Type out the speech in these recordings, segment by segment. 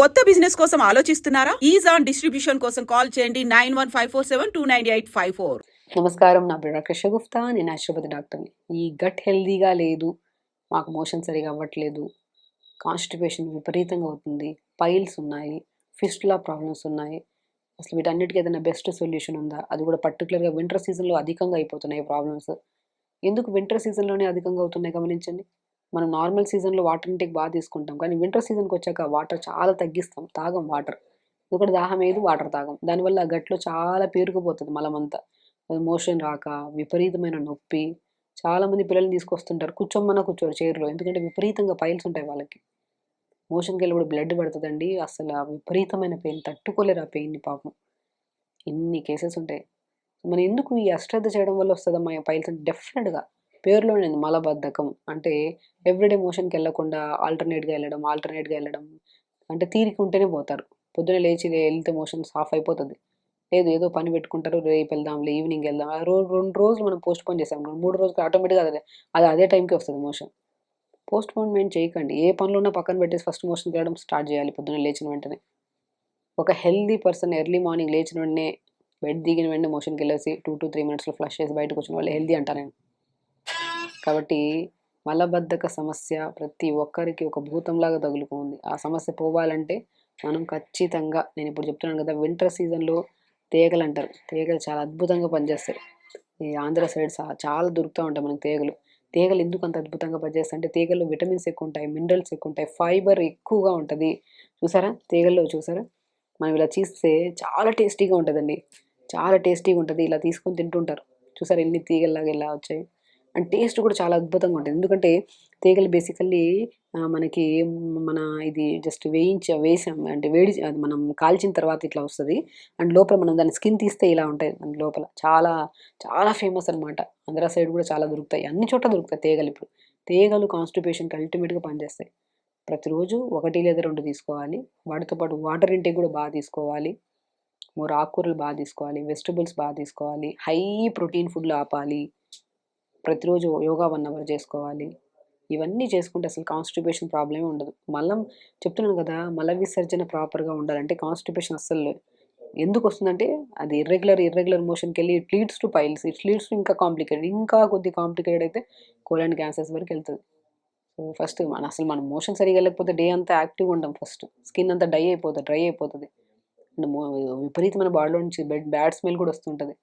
కొత్త బిజినెస్ కోసం ఆలోచిస్తున్నారా? ఈజ్ ఆన్ డిస్ట్రిబ్యూషన్ కోసం కాల్ చేయండి nine one five four seven two nine eight five four. నమస్కారం నా పేరు డాక్టర్ షగుఫ్తా నేను న్యాచురోపతి డాక్టర్ని. ఈ గట్ హెల్దీగా లేదు మాకు మోషన్ సరిగా అవ్వట్లేదు కాన్స్టిపేషన్ విపరీతంగా అవుతుంది పైల్స్ ఉన్నాయి ఫిస్టులా ప్రాబ్లమ్స్ ఉన్నాయి. అసలు వీటన్నిటికీ ఏదైనా బెస్ట్ సొల్యూషన్ ఉందా? అది కూడా పర్టికులర్గా వింటర్ సీజన్లో అధికంగా అయిపోతున్నాయి ప్రాబ్లమ్స్. ఎందుకు వింటర్ సీజన్లోనే అధికంగా అవుతున్నాయి? గమనించండి. మనం నార్మల్ సీజన్లో వాటర్ ఇంటేక్ బాగా తీసుకుంటాం. కానీ వింటర్ సీజన్కి వచ్చాక వాటర్ చాలా తగ్గిస్తాం. తాగం వాటర్ ఎందుకంటే దాహం ఏది? వాటర్ తాగం. దానివల్ల గట్లో చాలా పేరుకుపోతుంది మలమంతా. మోషన్ రాక విపరీతమైన నొప్పి. చాలా మంది పిల్లల్ని తీసుకొస్తుంటారు. కూర్చోమన్నా కూర్చోరు చైర్లో. ఎందుకంటే విపరీతంగా పైల్స్ ఉంటాయి వాళ్ళకి. మోషన్కి వెళ్ళి కూడా బ్లడ్ పడుతుందండి. అసలు ఆ విపరీతమైన పెయిన్ తట్టుకోలేరు ఆ పెయిన్ని పాపం. ఇన్ని కేసెస్ ఉంటాయి. మనం ఎందుకు ఈ అశ్రద్ధ చేయడం వల్ల వస్తుందమ్మా? పైల్స్ డెఫినెట్గా పేరులోనే మలబద్ధకం అంటే ఎవ్రీడే మోషన్కి వెళ్ళకుండా ఆల్టర్నేట్గా వెళ్ళడం ఆల్టర్నేట్గా వెళ్ళడం అంటే తీరిక ఉంటేనే పోతారు. పొద్దున లేచి వెళ్తే మోషన్స్ ఆఫ్ అయిపోతుంది. లేదు ఏదో పని పెట్టుకుంటారు రేపు వెళ్దాంలే ఈవినింగ్ వెళ్దాం రోజు రెండు రోజులు మనం పోస్ట్ పోన్ చేసాం రెండు మూడు రోజులు ఆటోమేటిక్గా అదే అది అదే టైంకి వస్తుంది మోషన్ పోస్ట్ పోన్మెంట్ చేయకండి. ఏ పనులు ఉన్నా పక్కన పెట్టేసి ఫస్ట్ మోషన్కి వెళ్ళడం స్టార్ట్ చేయాలి పొద్దున లేచిన వెంటనే. ఒక హెల్దీ పర్సన్ ఎర్లీ మార్నింగ్ లేచిన వెంటనే బెడ్ దిగిన వెంటనే మోషన్కి వెళ్ళేసి టూ టు త్రీ మినిట్స్లో ఫ్లష్ చేసి బయటకు వచ్చిన వాళ్ళు హెల్దీ అంటారు. నేను కాబట్టి మలబద్ధక సమస్య ప్రతి ఒక్కరికి ఒక భూతంలాగా తగులుకుంది. ఆ సమస్య పోవాలంటే మనం ఖచ్చితంగా నేను ఇప్పుడు చెప్తున్నాను కదా వింటర్ సీజన్లో తీగలు అంటారు. తీగలు చాలా అద్భుతంగా పనిచేస్తాయి. ఈ ఆంధ్ర సైడ్ చాలా దొరుకుతూ ఉంటాయి మనకి తీగలు. తీగలు ఎందుకు అంత అద్భుతంగా పనిచేస్తాయి అంటే తీగల్లో విటమిన్స్ ఎక్కువ ఉంటాయి మినరల్స్ ఎక్కువ ఉంటాయి ఫైబర్ ఎక్కువగా ఉంటుంది. చూసారా? తీగల్లో చూసారా? మనం ఇలా చేస్తే చాలా టేస్టీగా ఉంటుందండి. చాలా టేస్టీగా ఉంటుంది. ఇలా తీసుకొని తింటుంటారు. చూసారా ఎన్ని తీగల్లాగా ఇలా వచ్చాయి? అండ్ టేస్ట్ కూడా చాలా అద్భుతంగా ఉంటుంది. ఎందుకంటే తీగలు బేసికల్లీ మనకి మన ఇది జస్ట్ వేయించ వేసాం. అంటే వేడి అది మనం కాల్చిన తర్వాత ఇట్లా వస్తుంది. అండ్ లోపల మనం దాని స్కిన్ తీస్తే ఇలా ఉంటాయి. దాని లోపల చాలా చాలా ఫేమస్ అనమాట ఆంధ్ర సైడ్ కూడా చాలా దొరుకుతాయి. అన్ని చోట్ల దొరుకుతాయి తీగలు ఇప్పుడు. తీగలు కాన్స్టిపేషన్కి అల్టిమేట్గా పనిచేస్తాయి. ప్రతిరోజు ఒకటి లేదా రెండు తీసుకోవాలి. వాటితో పాటు వాటర్ ఇంటేక్ కూడా బాగా తీసుకోవాలి. మూర ఆకుకూరలు బాగా తీసుకోవాలి. వెజిటబుల్స్ బాగా తీసుకోవాలి. హై ప్రోటీన్ ఫుడ్లు ఆపాలి. ప్రతిరోజు యోగా వన్ అవర్ చేసుకోవాలి. ఇవన్నీ చేసుకుంటే అసలు కాన్స్టిపేషన్ ప్రాబ్లమే ఉండదు. మలం చెప్తున్నాను కదా మల విసర్జన ప్రాపర్గా ఉండాలంటే కాన్స్టిపేషన్ అస్సలు ఎందుకు వస్తుందంటే అది ఇర్రెగ్యులర్ ఇర్రెగ్యులర్ మోషన్కి వెళ్ళి it leads to piles it leads to ఇంకా కాంప్లికేటెడ్ ఇంకా కొద్ది కాంప్లికేటెడ్ అయితే కోలన్ క్యాన్సర్స్ వరకు వెళ్తుంది. సో ఫస్ట్ మన అసలు మనం మోషన్ సరిగా వెళ్ళకపోతే డే అంతా యాక్టివ్గా ఉండం ఫస్ట్ స్కిన్ అంతా డై అయిపోతుంది డ్రై అయిపోతుంది. అండ్ విపరీతమైన బాడీలో నుంచి బెడ్ బ్యాడ్ స్మెల్ కూడా వస్తుంటుంది.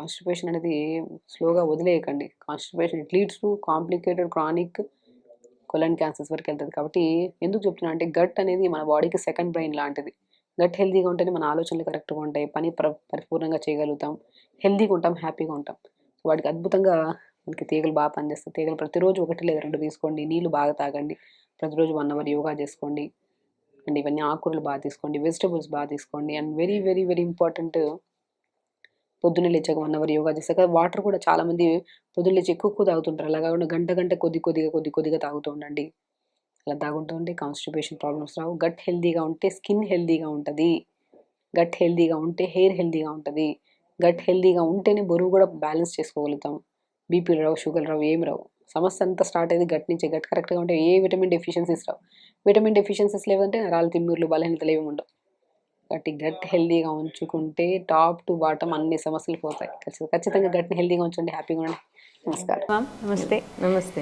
కాన్స్టిపేషన్ అనేది స్లోగా వదిలేయకండి. Constipation it leads to complicated chronic colon cancers వరకు వెళ్తుంది. కాబట్టి ఎందుకు చెప్తున్నా అంటే గట్ అనేది మన బాడీకి సెకండ్ బ్రెయిన్ లాంటిది. గట్ హెల్తీగా ఉంటేనే మన ఆలోచనలు కరెక్ట్గా ఉంటాయి. పని ప్ర పరిపూర్ణంగా చేయగలుగుతాం. హెల్తీగా ఉంటాం హ్యాపీగా ఉంటాం. సో వాటికి అద్భుతంగా మనకి తీగలు బాగా పనిచేస్తాయి. తీగలు ప్రతిరోజు ఒకటి లేదా రెండు తీసుకోండి. నీళ్ళు బాగా తాగండి. ప్రతిరోజు వన్ అవర్ యోగా చేసుకోండి. అండ్ ఇవన్నీ ఆకుకూరలు బాగా తీసుకోండి. వెజిటబుల్స్ బాగా తీసుకోండి. And very very very important పొద్దున్నే లేచాక వన్ అవర్ యోగా చేశాక వాటర్ కూడా చాలా మంది పొద్దున్న లేచి ఎక్కువ తాగుతుంటారు. అలా కాకుండా గంట గంట కొద్ది కొద్దిగా కొద్ది కొద్దిగా తాగుతూ ఉండండి. అలా తాగుతూ ఉంటే కాన్స్టిపేషన్ ప్రాబ్లమ్స్ రావు. గట్ హెల్దీగా ఉంటే స్కిన్ హెల్దీగా ఉంటుంది. గట్ హెల్తీగా ఉంటే హెయిర్ హెల్దీగా ఉంటుంది. గట్ హెల్తీగా ఉంటేనే బరువు కూడా బ్యాలెన్స్ చేసుకోగలుగుతాం. బీపీ రావు షుగర్ రావు ఏమి రావు. సమస్య అంతా స్టార్ట్ అయ్యేది గట్ నుంచి. గట్ కరెక్ట్గా ఉంటే ఏ విటమిన్ డెఫిషియన్సీస్ రావు. విటమిన్ డెఫిషియన్సీస్ లేవంటే రాళ్ళ తిమ్మిర్లు బలహీనతలు ఏమి ఉండవు. గట్టి గట్ హెల్దీగా ఉంచుకుంటే టాప్ టు బాటమ్ అన్ని సమస్యలు పోతాయి. ఖచ్చితంగా గట్టిని హెల్దీగా ఉంచండి హ్యాపీగా ఉండండి. నమస్కారం. మ్యామ్ నమస్తే. నమస్తే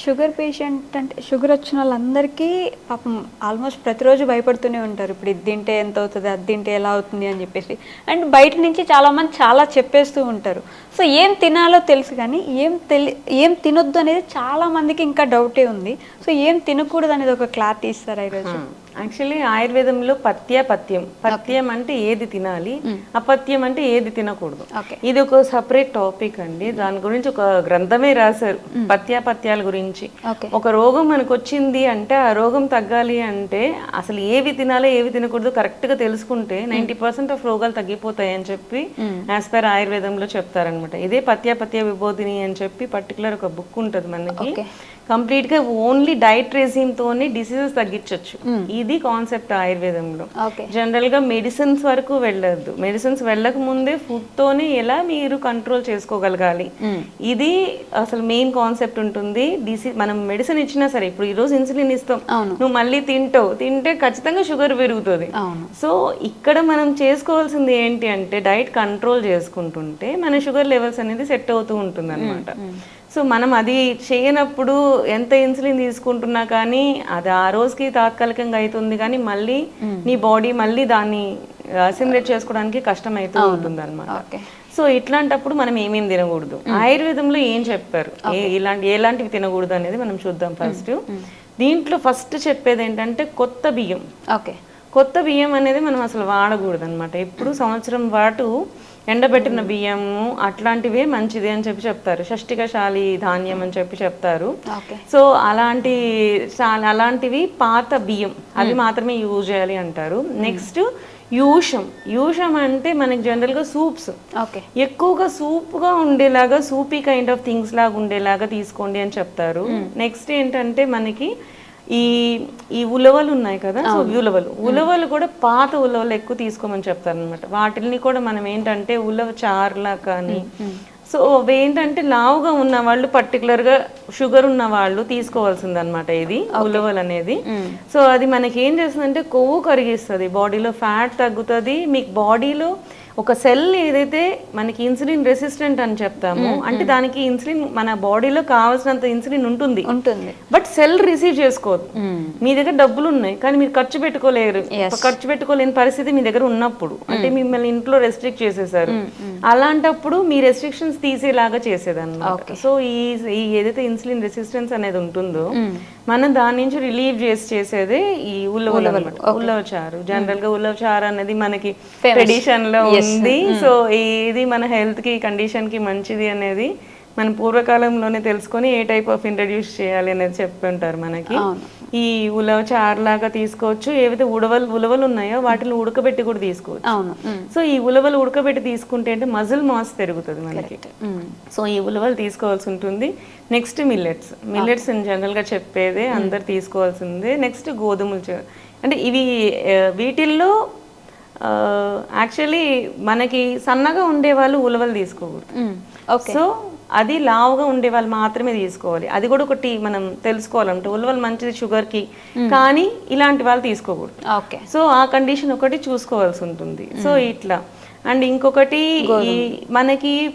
షుగర్ పేషెంట్ అంటే షుగర్ వచ్చిన వాళ్ళందరికీ పాపం ఆల్మోస్ట్ ప్రతిరోజు భయపడుతూనే ఉంటారు. ఇప్పుడు ఇది తింటే ఎంత అవుతుంది అది తింటే ఎలా అవుతుంది అని చెప్పేసి. అండ్ బయట నుంచి చాలామంది చాలా చెప్పేస్తూ ఉంటారు. సో ఏం తినాలో తెలుసు కానీ ఏం తెలి ఏం తినొద్దు అనేది చాలా మందికి ఇంకా డౌటే ఉంది. సో ఏం తినకూడదు అనేది ఒక క్లారిటీ ఇస్తారా ఈరోజు యాక్చువల్లీ ఆయుర్వేదంలో పత్య పథ్యం పథ్యం అంటే ఏది తినాలి అపత్యం అంటే ఏది తినకూడదు. ఇది ఒక సపరేట్ టాపిక్ అండి. దాని గురించి ఒక గ్రంథమే రాశారు పత్యాపత్యాల గురించి. ఒక రోగం మనకు వచ్చింది అంటే ఆ రోగం తగ్గాలి అంటే అసలు ఏవి తినాలో ఏవి తినకూడదు కరెక్ట్గా తెలుసుకుంటే నైన్టీ పర్సెంట్ ఆఫ్ రోగాలు తగ్గిపోతాయి అని చెప్పి యాజ్ పర్ ఆయుర్వేదంలో చెప్తారనమాట ఇదే పత్యాపత్య విభోధిని అని చెప్పి పర్టికులర్ ఒక బుక్ ఉంటుంది మనకి. ఓకే. కంప్లీట్గా ఓన్లీ డైట్ రెజీమ్ తోనే డిసీజెస్ తగ్గించవచ్చు ఇది కాన్సెప్ట్ ఆయుర్వేదంలో. ఓకే. జనరల్గా మెడిసిన్స్ వరకు వెళ్ళొద్దు. మెడిసిన్స్ వెళ్ళక ముందే ఫుడ్ తోనే ఎలా మీరు కంట్రోల్ చేసుకోగలగాలి? ఇది అసలు మెయిన్ కాన్సెప్ట్ ఉంటుంది. డిసీ మనం మెడిసిన్ ఇచ్చినా సరే ఇప్పుడు ఈ రోజు ఇన్సులిన్ ఇస్తాం. నువ్వు మళ్ళీ తింటావు. తింటే ఖచ్చితంగా షుగర్ పెరుగుతుంది. సో ఇక్కడ మనం చేసుకోవాల్సింది ఏంటి అంటే డైట్ కంట్రోల్ చేసుకుంటుంటే మన షుగర్ లెవెల్స్ అనేది సెట్ అవుతూ ఉంటుంది అనమాట సో మనం అది చేయనప్పుడు ఎంత ఇన్సులిన్ తీసుకుంటున్నా కానీ అది ఆ రోజుకి తాత్కాలికంగా అవుతుంది కానీ మళ్ళీ నీ బాడీ మళ్ళీ దాన్ని అసిమిలేట్ చేసుకోవడానికి కష్టం అవుతూ ఉంటుంది అనమాట సో ఇట్లాంటప్పుడు మనం ఏమేమి తినకూడదు. ఆయుర్వేదంలో ఏం చెప్పారు? ఇలాంటి ఎలాంటివి తినకూడదు అనేది మనం చూద్దాం ఫస్ట్. దీంట్లో ఫస్ట్ చెప్పేది ఏంటంటే కొత్త బియ్యం. ఓకే. కొత్త బియ్యం అనేది మనం అసలు వాడకూడదు అనమాట ఎప్పుడు సంవత్సరం పాటు ఎండబెట్టిన బియ్యము అట్లాంటివే మంచిది అని చెప్పి చెప్తారు. షష్టికశాలి ధాన్యం అని చెప్పి చెప్తారు. సో అలాంటి అలాంటివి పాత బియ్యం అవి మాత్రమే యూజ్ చేయాలి అంటారు. నెక్స్ట్ యూషం. యూషం అంటే మనకి జనరల్గా సూప్స్. ఓకే. ఎక్కువగా సూప్గా ఉండేలాగా సూపీ కైండ్ ఆఫ్ థింగ్స్ లాగా ఉండేలాగా తీసుకోండి అని చెప్తారు. నెక్స్ట్ ఏంటంటే మనకి ఈ ఈ ఉలవలు ఉన్నాయి కదా సో ఉలవలు. ఉలవలు కూడా పాత ఉలవలు ఎక్కువ తీసుకోమని చెప్తారు అనమాట వాటిని కూడా మనం ఏంటంటే ఉలవ చారులా కానీ సో అవి ఏంటంటే లావుగా ఉన్న వాళ్ళు particular గా షుగర్ ఉన్న వాళ్ళు తీసుకోవాల్సింది అనమాట ఇది ఉలవలు అనేది. సో అది మనకి ఏం చేస్తుందంటే కొవ్వు కరిగిస్తుంది బాడీలో ఫ్యాట్ తగ్గుతుంది మీకు బాడీలో ఒక సెల్ ఏదైతే మనకి ఇన్సులిన్ రెసిస్టెంట్ అని చెప్తామో అంటే దానికి ఇన్సులిన్ మన బాడీలో కావాల్సినంత ఇన్సులిన్ ఉంటుంది. ఉంటుంది. బట్ సెల్ రిసీవ్ చేసుకోదు. మీ దగ్గర డబ్బులు ఉన్నాయి కానీ మీరు ఖర్చు పెట్టుకోలేరు. ఖర్చు పెట్టుకోలేని పరిస్థితి మీ దగ్గర ఉన్నప్పుడు అంటే మిమ్మల్ని ఇంట్లో రెస్ట్రిక్ట్ చేసేసారు. అలాంటప్పుడు మీ రెస్ట్రిక్షన్స్ తీసేలాగా చేసేదన్నమాట. సో ఈ ఈ ఏదైతే ఇన్సులిన్ రెసిస్టెన్స్ అనేది ఉంటుందో మనం దాని నుంచి రిలీవ్ చేసి చేసేదే ఈ ఉల్లవలు అన్నమాట. ఉల్లవ చారు జనరల్గా ఉల్లవ చారు అనేది మనకి ట్రెడిషన్లో ఉంది. సో ఇది మన హెల్త్కి కండిషన్కి మంచిది అనేది మన పూర్వకాలంలోనే తెలుసుకొని ఏ టైప్ ఆఫ్ ఇంట్రడ్యూస్ చేయాలి అనేది చెప్పి ఉంటారు మనకి ఈ ఉలవ చారు లాగా తీసుకోవచ్చు ఏవైతే ఉడవలు ఉలవలు ఉన్నాయో వాటిని ఉడకబెట్టి కూడా తీసుకోవచ్చు. సో ఈ ఉలవలు ఉడకబెట్టి తీసుకుంటే అంటే మజిల్ మాస్ పెరుగుతుంది మనకి. సో ఈ ఉలవలు తీసుకోవాల్సి ఉంటుంది. నెక్స్ట్ మిల్లెట్స్ మిల్లెట్స్ జనరల్గా చెప్పేదే అందరు తీసుకోవాల్సిందే. నెక్స్ట్ గోధుమలు అంటే ఇవి వీటిల్లో యాక్చువల్లీ మనకి సన్నగా ఉండే వాళ్ళు ఉలవలు తీసుకోకూడదు. సో అది లావుగా ఉండే వాళ్ళు మాత్రమే తీసుకోవాలి. అది కూడా ఒకటి మనం తెలుసుకోవాలంటే ఉలవలు మంచిది షుగర్కి కానీ ఇలాంటి వాళ్ళు తీసుకోకూడదు. ఓకే. సో ఆ కండిషన్ ఒకటి చూసుకోవాల్సి ఉంటుంది. సో ఇట్లా. అండ్ ఇంకొకటి ఈ మనకి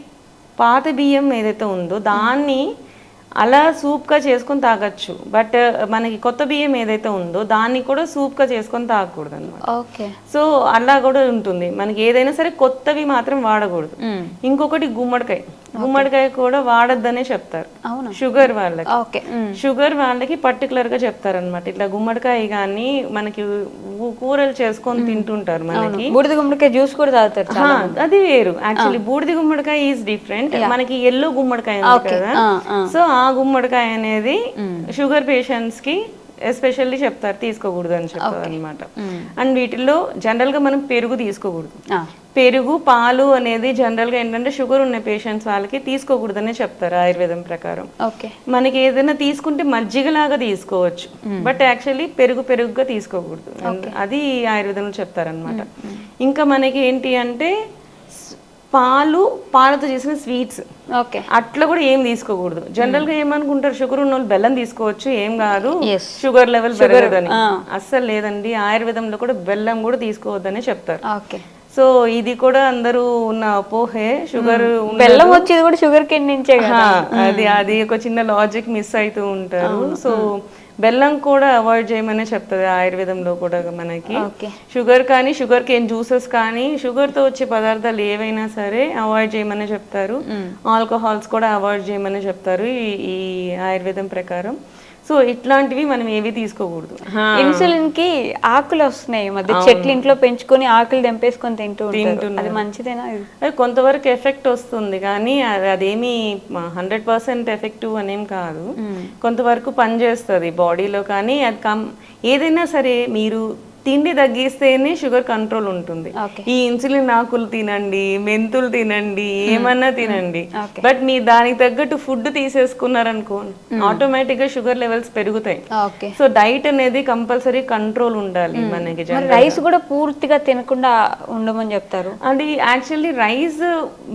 పాత బియ్యం ఏదైతే ఉందో దాన్ని అలా సూప్గా చేసుకొని తాగొచ్చు. బట్ మనకి కొత్త బియ్యం ఏదైతే ఉందో దాన్ని కూడా సూప్గా చేసుకొని తాగకూడదు అనమాట ఓకే. సో అలా కూడా ఉంటుంది. మనకి ఏదైనా సరే కొత్తవి మాత్రం వాడకూడదు. ఇంకొకటి గుమ్మడికాయ. గుమ్మడికాయ కూడా వాడొద్దనే చెప్తారు. షుగర్ వాళ్ళకి. ఓకే. షుగర్ వాళ్ళకి పర్టికులర్గా చెప్తారనమాట ఇట్లా గుమ్మడికాయ కానీ మనకి కూరలు చేసుకొని తింటుంటారు మనకి. బూడిద గుమ్మడికాయ జ్యూస్ కూడా తాగుతారు అది వేరు. యాక్చువల్లీ బూడిద గుమ్మడికాయ ఈజ్ డిఫరెంట్. మనకి ఎల్లో గుమ్మడికాయ కదా. సో ఆ గుమ్మడికాయ అనేది షుగర్ పేషెంట్స్కి ఎస్పెషల్లీ చెప్తారు తీసుకోకూడదు అని చెప్తారు అనమాట అండ్ వీటిల్లో జనరల్గా మనం పెరుగు తీసుకోకూడదు. పెరుగు పాలు అనేది జనరల్గా ఏంటంటే షుగర్ ఉన్న పేషెంట్స్ వాళ్ళకి తీసుకోకూడదనే చెప్తారు ఆయుర్వేదం ప్రకారం. ఓకే. మనకి ఏదైనా తీసుకుంటే మజ్జిగలాగా తీసుకోవచ్చు. బట్ యాక్చువల్లీ పెరుగు పెరుగుగా తీసుకోకూడదు. అది ఆయుర్వేదంలో చెప్తారనమాట ఇంకా మనకి ఏంటి అంటే పాలు పాలతో చేసిన స్వీట్స్. ఓకే. అట్లా కూడా ఏం తీసుకోకూడదు. జనరల్గా ఏమనుకుంటారు? షుగర్ ఉన్న వాళ్ళు బెల్లం తీసుకోవచ్చు ఏం కాదు. షుగర్ లెవెల్ పెరగదని. అస్సలు లేదండి. ఆయుర్వేదంలో కూడా బెల్లం కూడా తీసుకోవద్దని చెప్తారు. ఓకే. సో ఇది కూడా అందరూ ఉన్న అపోహే. షుగర్ బెల్లం వచ్చేది కూడా షుగర్ కేన్ నుంచే కదా. అది అది ఒక చిన్న లాజిక్ మిస్ అవుతూ ఉంటారు. సో బెల్లం కూడా అవాయిడ్ చేయమనే చెప్తుంది ఆయుర్వేదంలో కూడా మనకి. షుగర్ కానీ షుగర్ కేన్ జ్యూసెస్ కానీ షుగర్తో వచ్చే పదార్థాలు ఏవైనా సరే అవాయిడ్ చేయమని చెప్తారు. ఆల్కహాల్స్ కూడా అవాయిడ్ చేయమని చెప్తారు ఈ ఆయుర్వేదం ప్రకారం. సో ఇట్లాంటివి మనం ఏవి తీసుకోకూడదు. ఇన్సులిన్కి ఆకులు వస్తున్నాయి మధ్య. చెట్లు ఇంట్లో పెంచుకొని ఆకులు తెంపేసుకొని తింటూ అది మంచిదేనా? అది కొంతవరకు ఎఫెక్ట్ వస్తుంది కానీ అది- అదేమి హండ్రెడ్ పర్సెంట్ ఎఫెక్టివ్ అనేం కాదు. కొంతవరకు పనిచేస్తుంది బాడీలో కానీ అది కం ఏదైనా సరే మీరు తిండి తగ్గిస్తేనే షుగర్ కంట్రోల్ ఉంటుంది. ఈ ఇన్సులిన్ ఆకులు తినండి మెంతులు తినండి ఏమన్నా తినండి. బట్ మీ దానికి తగ్గట్టు ఫుడ్ తీసేసుకున్నారనుకో ఆటోమేటిక్గా షుగర్ లెవెల్స్ పెరుగుతాయి. సో డైట్ అనేది కంపల్సరీ కంట్రోల్ ఉండాలి మనకి. రైస్ కూడా పూర్తిగా తినకుండా ఉండమని చెప్తారు? అది యాక్చువల్లీ రైస్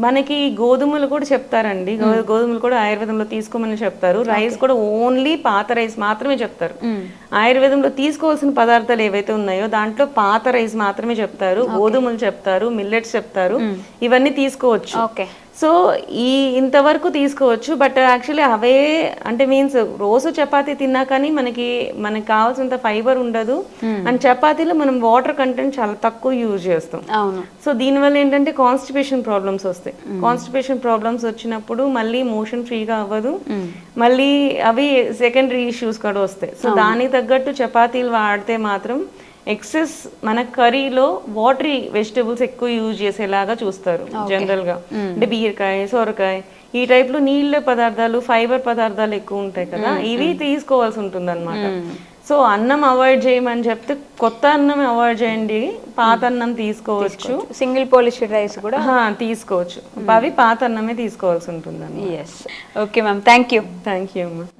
మనకి గోధుమలు కూడా చెప్తారండి. గోధుమలు కూడా ఆయుర్వేదంలో తీసుకోమని చెప్తారు. రైస్ కూడా ఓన్లీ పాత రైస్ మాత్రమే చెప్తారు. ఆయుర్వేదంలో తీసుకోవాల్సిన పదార్థాలు ఏవైతే ఉన్నాయో దాంట్లో పాత రైస్ మాత్రమే చెప్తారు గోధుమలు చెప్తారు మిల్లెట్స్ చెప్తారు ఇవన్నీ తీసుకోవచ్చు. సో ఈ ఇంతవరకు తీసుకోవచ్చు బట్ యాక్చువల్లీ అవే అంటే మీన్స్ రోజు చపాతీ తిన్నా కానీ మనకి మనకి కావాల్సినంత ఫైబర్ ఉండదు. అండ్ చపాతీలో మనం వాటర్ కంటెంట్ చాలా తక్కువ యూజ్ చేస్తాం. సో దీనివల్ల ఏంటంటే కాన్స్టిపేషన్ ప్రాబ్లమ్స్ వస్తాయి. కాన్స్టిపేషన్ ప్రాబ్లమ్స్ వచ్చినప్పుడు మళ్ళీ మోషన్ ఫ్రీగా అవ్వదు. మళ్ళీ అవి సెకండరీ ఇష్యూస్ కూడా వస్తాయి. సో దానికి తగ్గట్టు చపాతీలు వాడితే మాత్రం ఎక్సెస్ మన కర్రీలో వాటరీ వెజిటబుల్స్ ఎక్కువ యూజ్ చేసేలాగా చూస్తారు జనరల్గా అంటే బీరకాయ సొరకాయ ఈ టైప్లో నీళ్ళ పదార్థాలు ఫైబర్ పదార్థాలు ఎక్కువ ఉంటాయి కదా ఇవి తీసుకోవాల్సి ఉంటుంది అనమాట సో అన్నం అవాయిడ్ చేయమని చెప్తే కొత్త అన్నం అవాయిడ్ చేయండి పాత అన్నం తీసుకోవచ్చు. సింగిల్ పోలిష్డ్ రైస్ కూడా తీసుకోవచ్చు. అవి పాత అన్నమే తీసుకోవాల్సి ఉంటుంది yes okay ma'am thank you thank you అమ్మా